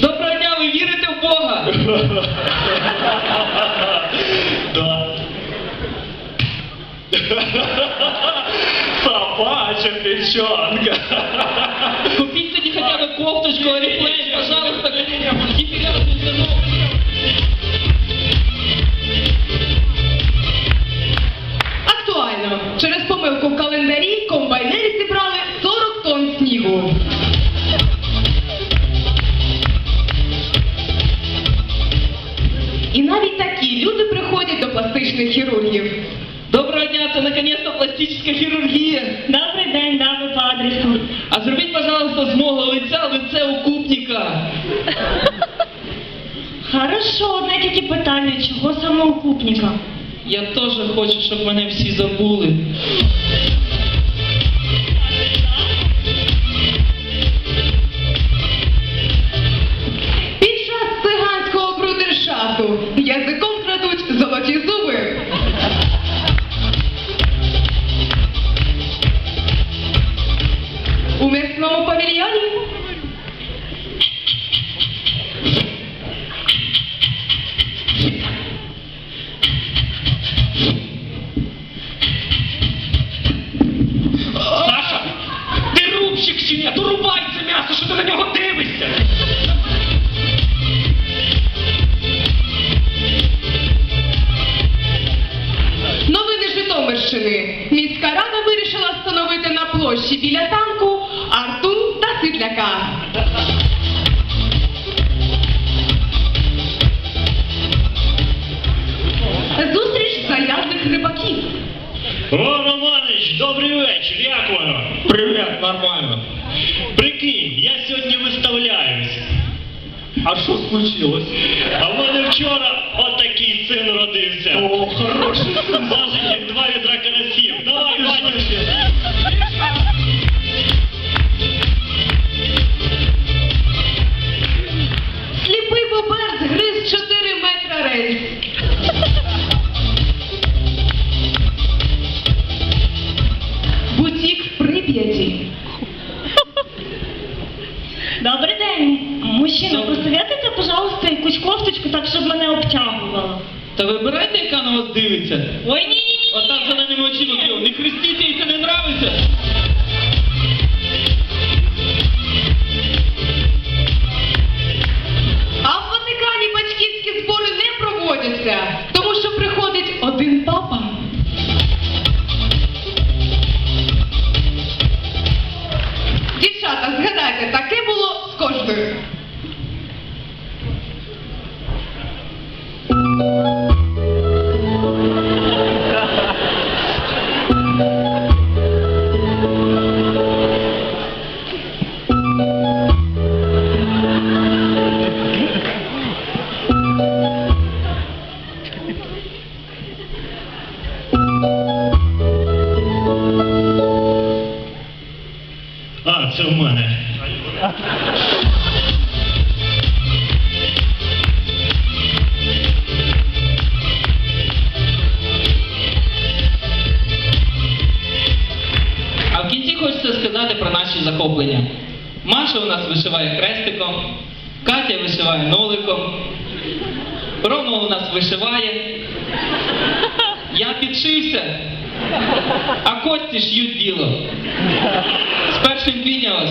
Доброго дня, ви вірите в Бога? Да. Собача печенка. Купіть тоді хоча б кофточку, оріфлейм, пожалуйста, ніфіга не І навіть такі люди приходять до пластичних хірургів. Доброго дня, це наконец-то пластична хірургія. Добрий день, да, ви по адресу. А зробіть, пожалуйста, з мого лиця лице укупника. Хорошо, одне тільки питання, чого саме укупника? Я теж хочу, щоб мене всі забули. Ти рубщик чи ні? То рубай це м'ясо, що ти на нього дивишся. новини Житомирщини. Міська рада вирішила встановити на площі біля танку Арту та Світляка. Зустріч заядлих рибаків. О, Романич, добрий вечір, як воно? Привіт, нормально. Прикинь, я сьогодні виставляюсь. А що случилось? А в мене вчора отакий син родився. О, хороший син. Важить як два відра карасів. Добрий день. Мужчина, посоветуйте, пожалуйста, якусь кофточку, так, щоб мене обтягувало. Та вибирайте, яка на вас дивиться. Ой, ні, ні, ні. Отак зеленими очима кльов. Не хрестіть, їй це не нравиться. А, захоплення. Маша у нас вишиває хрестиком, Катя вишиває ноликом, Рома у нас вишиває. Я підшився, а Кості ш'ють діло. З першим піднялось.